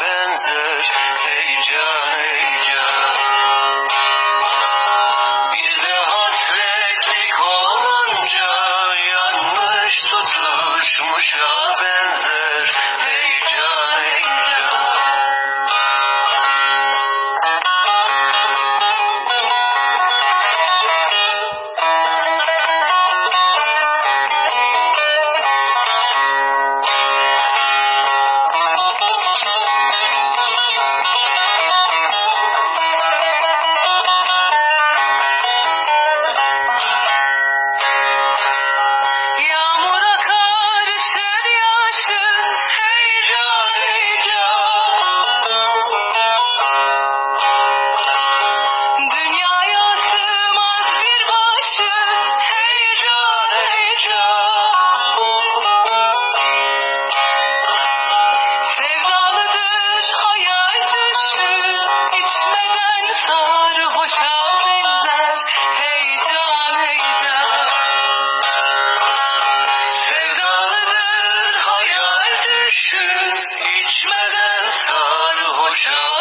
benzer. Hey can Bir de hasretlik olunca yanlış tutuşmuş show.